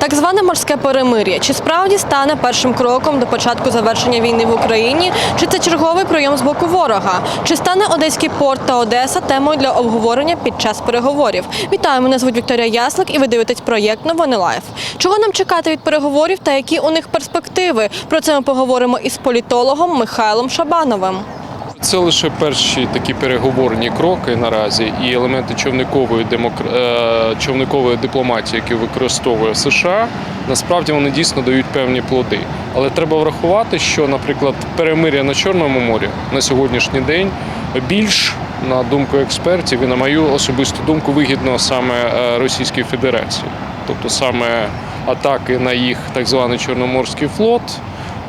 Так зване морське перемир'я. Чи справді стане першим кроком до початку завершення війни в Україні? Чи це черговий прийом з боку ворога? Чи стане Одеський порт та Одеса темою для обговорення під час переговорів? Вітаю, мене звуть Вікторія Яслик, і ви дивитесь проєкт Новини Лайф. Чого нам чекати від переговорів та які у них перспективи? Про це ми поговоримо із політологом Михайлом Шабановим. Це лише перші такі переговорні кроки наразі, і елементи човникової демокр... е, човникової дипломатії, які використовує США, насправді вони дійсно дають певні плоди. Але треба врахувати, що, наприклад, перемиря на Чорному морі на сьогоднішній день більш на думку експертів і на мою особисту думку вигідно саме е, Російській Федерації, тобто саме атаки на їх так званий Чорноморський флот.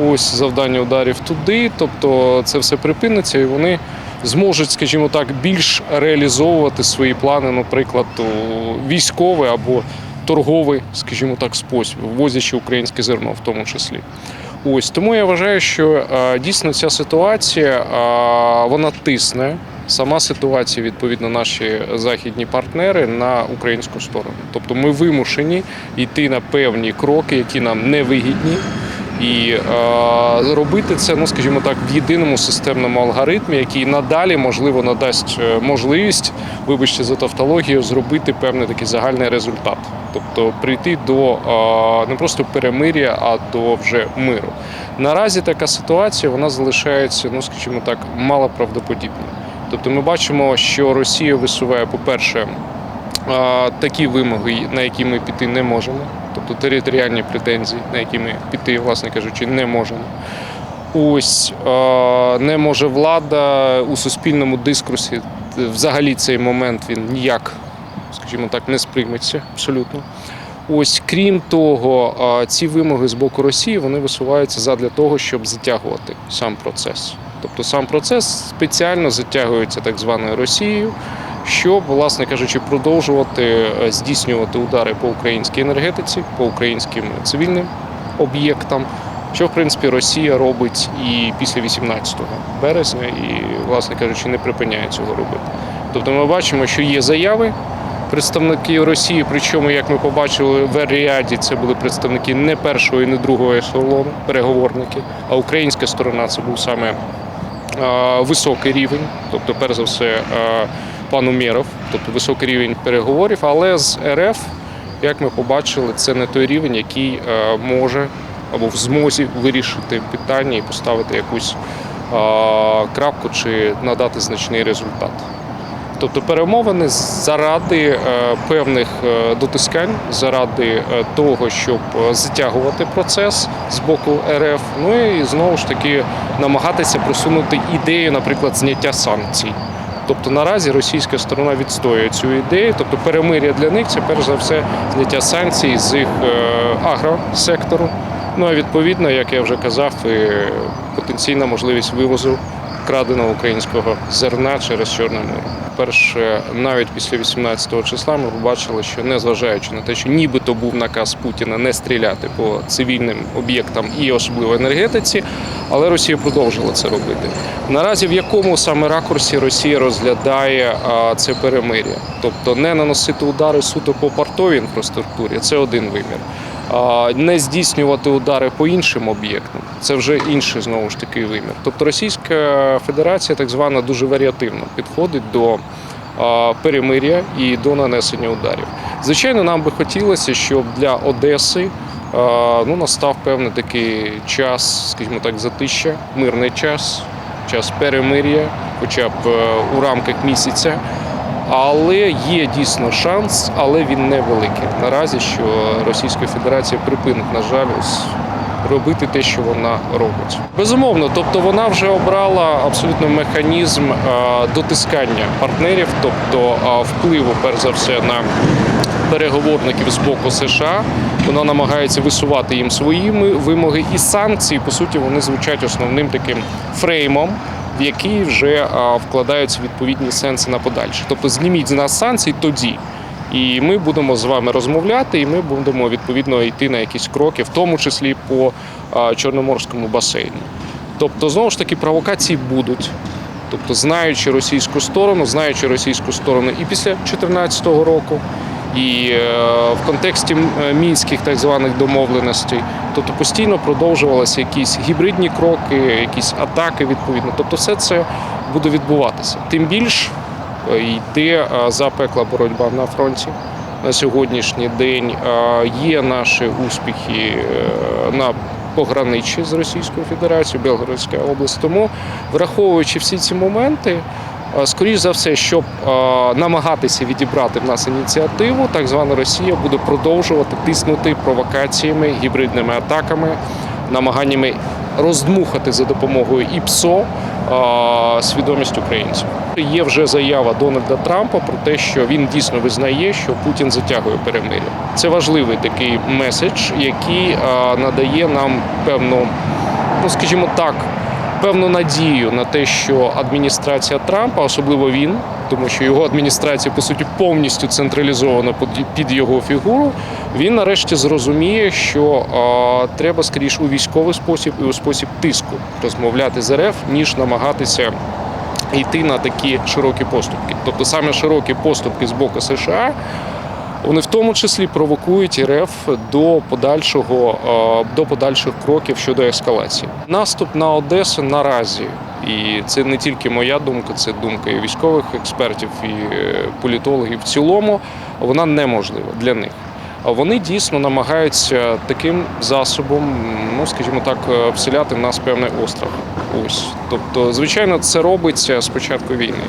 Ось завдання ударів туди, тобто це все припиниться, і вони зможуть, скажімо так, більш реалізовувати свої плани, наприклад, у військовий або торговий, скажімо так, спосіб, ввозячи українське зерно, в тому числі. Ось тому я вважаю, що е, дійсно ця ситуація е, вона тисне. Сама ситуація, відповідно, наші західні партнери на українську сторону. Тобто ми вимушені йти на певні кроки, які нам не вигідні. І е, робити це, ну скажімо так, в єдиному системному алгоритмі, який надалі можливо надасть е, можливість, вибачте за тавтологію, зробити певний такий загальний результат, тобто прийти до е, не просто перемир'я, а до вже миру. Наразі така ситуація вона залишається, ну скажімо так, малоправдоподібною. Тобто, ми бачимо, що Росія висуває, по-перше, а, такі вимоги, на які ми піти не можемо, тобто територіальні претензії, на які ми піти, власне кажучи, не можемо. Ось не може влада у суспільному дискурсі. Взагалі цей момент він ніяк, скажімо так, не сприйметься абсолютно. Ось крім того, ці вимоги з боку Росії вони висуваються задля того, щоб затягувати сам процес. Тобто сам процес спеціально затягується так званою Росією, щоб, власне кажучи, продовжувати е, здійснювати удари по українській енергетиці, по українським цивільним об'єктам, що в принципі Росія робить і після 18 березня, і, власне кажучи, не припиняє цього робити. Тобто ми бачимо, що є заяви представників Росії, причому, як ми побачили в Ер-Ріаді, це були представники не першого і не другого ешелону, переговорники, а українська сторона це був саме високий рівень, тобто, перш за все, пан Умєров, тобто високий рівень переговорів, але з РФ, як ми побачили, це не той рівень, який е, може або в змозі вирішити питання і поставити якусь е, крапку чи надати значний результат. Тобто перемовини заради е, певних дотискань, заради того, щоб затягувати процес з боку РФ, ну і знову ж таки намагатися просунути ідею, наприклад, зняття санкцій. Тобто наразі російська сторона відстоює цю ідею. Тобто перемир'я для них це перш за все зняття санкцій з їх е, агросектору. Ну а відповідно, як я вже казав, потенційна можливість вивозу краденого українського зерна через Чорне море. Перше, навіть після 18 числа ми побачили, що незважаючи на те, що нібито був наказ Путіна не стріляти по цивільним об'єктам і особливо енергетиці, але Росія продовжила це робити. Наразі в якому саме ракурсі Росія розглядає це перемир'я, тобто не наносити удари суто по портовій інфраструктурі, це один вимір. Не здійснювати удари по іншим об'єктам, це вже інший знову ж таки вимір. Тобто Російська Федерація так звана дуже варіативно підходить до перемир'я і до нанесення ударів. Звичайно, нам би хотілося, щоб для Одеси ну, настав певний такий час, скажімо так, затища, мирний час, час перемир'я, хоча б е, у рамках місяця. Але є дійсно шанс, але він невеликий. Наразі, що Російська Федерація припинить, на жаль, ось робити те, що вона робить. Безумовно, тобто вона вже обрала абсолютно механізм е, дотискання партнерів, тобто е, впливу, перш за все, на переговорників з боку США. Вона намагається висувати їм свої вимоги, і санкції, по суті, вони звучать основним таким фреймом. Який вже а, вкладаються відповідні сенси на подальше. Тобто зніміть з нас санкції тоді, і ми будемо з вами розмовляти, і ми будемо відповідно йти на якісь кроки, в тому числі по а, Чорноморському басейну. Тобто, знову ж таки, провокації будуть. Тобто, знаючи російську сторону, знаючи російську сторону і після 2014 року, і е, в контексті е, мінських так званих домовленостей. Тобто постійно продовжувалися якісь гібридні кроки, якісь атаки відповідно. Тобто, все це буде відбуватися. Тим більш е, йде е, запекла боротьба на фронті. На сьогоднішній день е, є наші успіхи на пограничі з Російською Федерацією, Белгородська область. Тому, враховуючи всі ці моменти, е, скоріш за все, щоб намагатися відібрати в нас ініціативу, так звана Росія буде продовжувати тиснути провокаціями, гібридними атаками, намаганнями роздмухати за допомогою ІПСО свідомість українців. Є вже заява Дональда Трампа про те, що він дійсно визнає, що Путін затягує перемир'я. Це важливий такий меседж, який надає нам певну, ну скажімо так, певну надію на те, що адміністрація Трампа, особливо він, тому що його адміністрація по суті повністю централізована під- його фігуру. Він нарешті зрозуміє, що е, треба скоріш у військовий спосіб і у спосіб тиску розмовляти з РФ, ніж намагатися йти на такі широкі поступки. Тобто саме широкі поступки з боку США. Вони в тому числі провокують РФ до подальшого е, до подальших кроків щодо ескалації. Наступ на Одесу наразі, і це не тільки моя думка, це думка і військових експертів, і е, політологів. В цілому вона неможлива для них. Вони дійсно намагаються таким засобом, ну скажімо так, е, вселяти в нас певний острах. Ось, тобто, звичайно, це робиться з початку війни.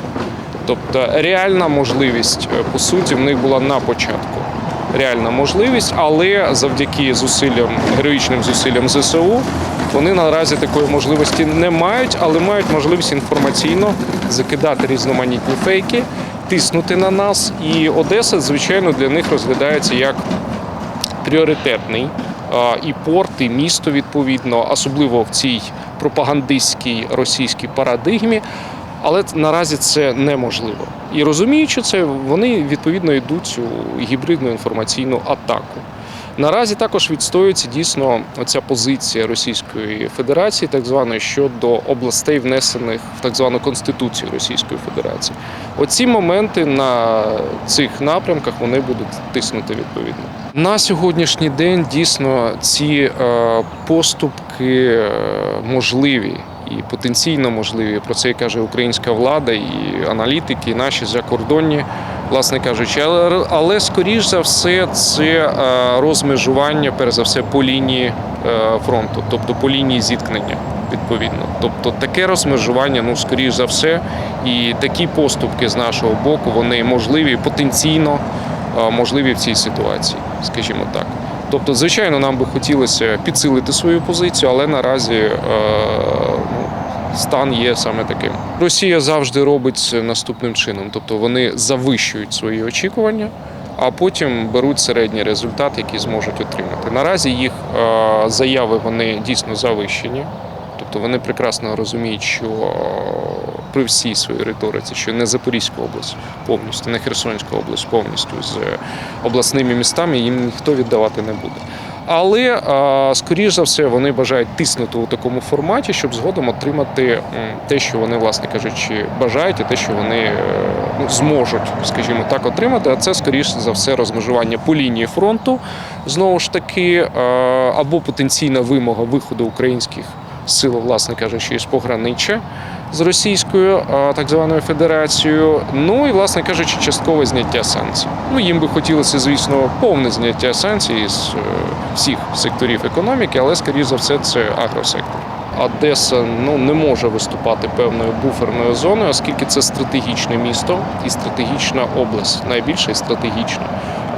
Тобто реальна можливість, е, по суті, в них була на початку. Реальна можливість, але завдяки зусиллям, героїчним зусиллям ЗСУ, вони наразі такої можливості не мають, але мають можливість інформаційно закидати різноманітні фейки, тиснути на нас. І Одеса, звичайно, для них розглядається як пріоритетний і порт, і місто відповідно, особливо в цій пропагандистській російській парадигмі. Але наразі це неможливо. І розуміючи це, вони відповідно йдуть у гібридну інформаційну атаку. Наразі також відстоюється дійсно оця позиція Російської Федерації, так званої щодо областей, внесених в так звану Конституцію Російської Федерації. Оці моменти на цих напрямках вони будуть тиснути відповідно. На сьогоднішній день дійсно ці е, поступки е, можливі і потенційно можливі. Про це каже українська влада, і аналітики, і наші закордонні, власне кажучи. Але, але скоріш за все, це е, розмежування, перш за все, по лінії е, фронту, тобто по лінії зіткнення. Відповідно, тобто таке розмежування, ну скоріш за все, і такі поступки з нашого боку вони можливі потенційно е, можливі в цій ситуації, скажімо так. Тобто, звичайно, нам би хотілося підсилити свою позицію, але наразі стан є саме таким. Росія завжди робить це наступним чином, тобто вони завищують свої очікування, а потім беруть середній результат, який зможуть отримати. Наразі їх е, заяви вони дійсно завищені. Тобто вони прекрасно розуміють, що е, при всій своїй риториці, що не Запорізька область повністю, не Херсонська область повністю з обласними містами їм ніхто віддавати не буде. Але е, скоріш за все вони бажають тиснути у такому форматі, щоб згодом отримати те, що вони, власне кажучи, бажають, і те, що вони е, ну, зможуть, скажімо так, отримати. А це скоріш за все розмежування по лінії фронту, знову ж таки, е, або потенційна вимога виходу українських сил, власне кажучи, із пограниччя з Російською так званою Федерацією. Ну і, власне кажучи, часткове зняття санкцій. Ну їм би хотілося, звісно, повне зняття санкцій з е, всіх секторів економіки, але скоріш за все це агросектор. Одеса ну не може виступати певною буферною зоною, оскільки це стратегічне місто і стратегічна область, найбільша і стратегічна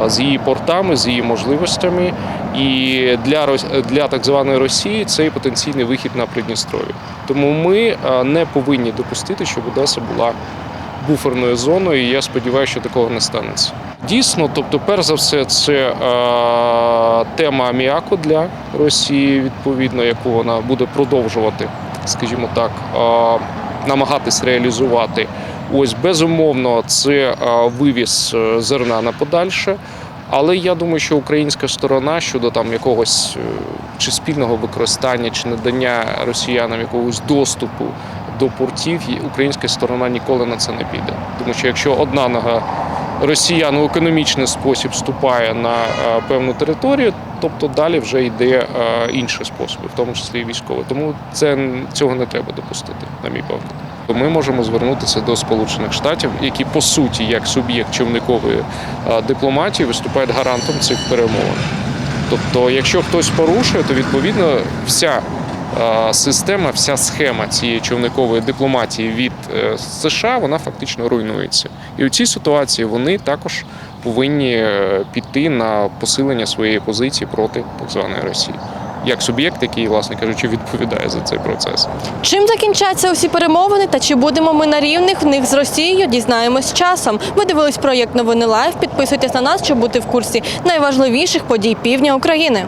з її портами, з її можливостями. І для для так званої Росії це потенційний вихід на Придністров'я. Тому ми не повинні допустити, щоб Одеса була буферною зоною. І я сподіваюся, що такого не станеться. Дійсно, тобто, перш за все, це е, тема аміаку для Росії, відповідно, яку вона буде продовжувати, скажімо так, е, намагатись реалізувати. Ось безумовно, це е, вивіз е, зерна на подальше. Але я думаю, що українська сторона щодо там якогось е, чи спільного використання, чи надання росіянам якогось доступу до портів, українська сторона ніколи на це не піде. Тому що якщо одна нога росіян у економічний спосіб вступає на е, певну територію, тобто далі вже йде е, інші способи, в тому числі і військові. Тому це цього не треба допустити, на мій погляд. Ми можемо звернутися до Сполучених Штатів, які по суті, як суб'єкт човникової дипломатії, виступають гарантом цих перемовин. Тобто, якщо хтось порушує, то відповідно вся система, вся схема цієї човникової дипломатії від е, США вона фактично руйнується. І у цій ситуації вони також повинні е, піти на посилення своєї позиції проти так званої Росії, як суб'єкт, який, власне кажучи, відповідає за цей процес. Чим закінчаться усі перемовини та чи будемо ми на рівних в них з Росією, дізнаємось часом. Ви дивились проєкт Новини Лайв. Підписуйтесь на нас, щоб бути в курсі найважливіших подій півдня України.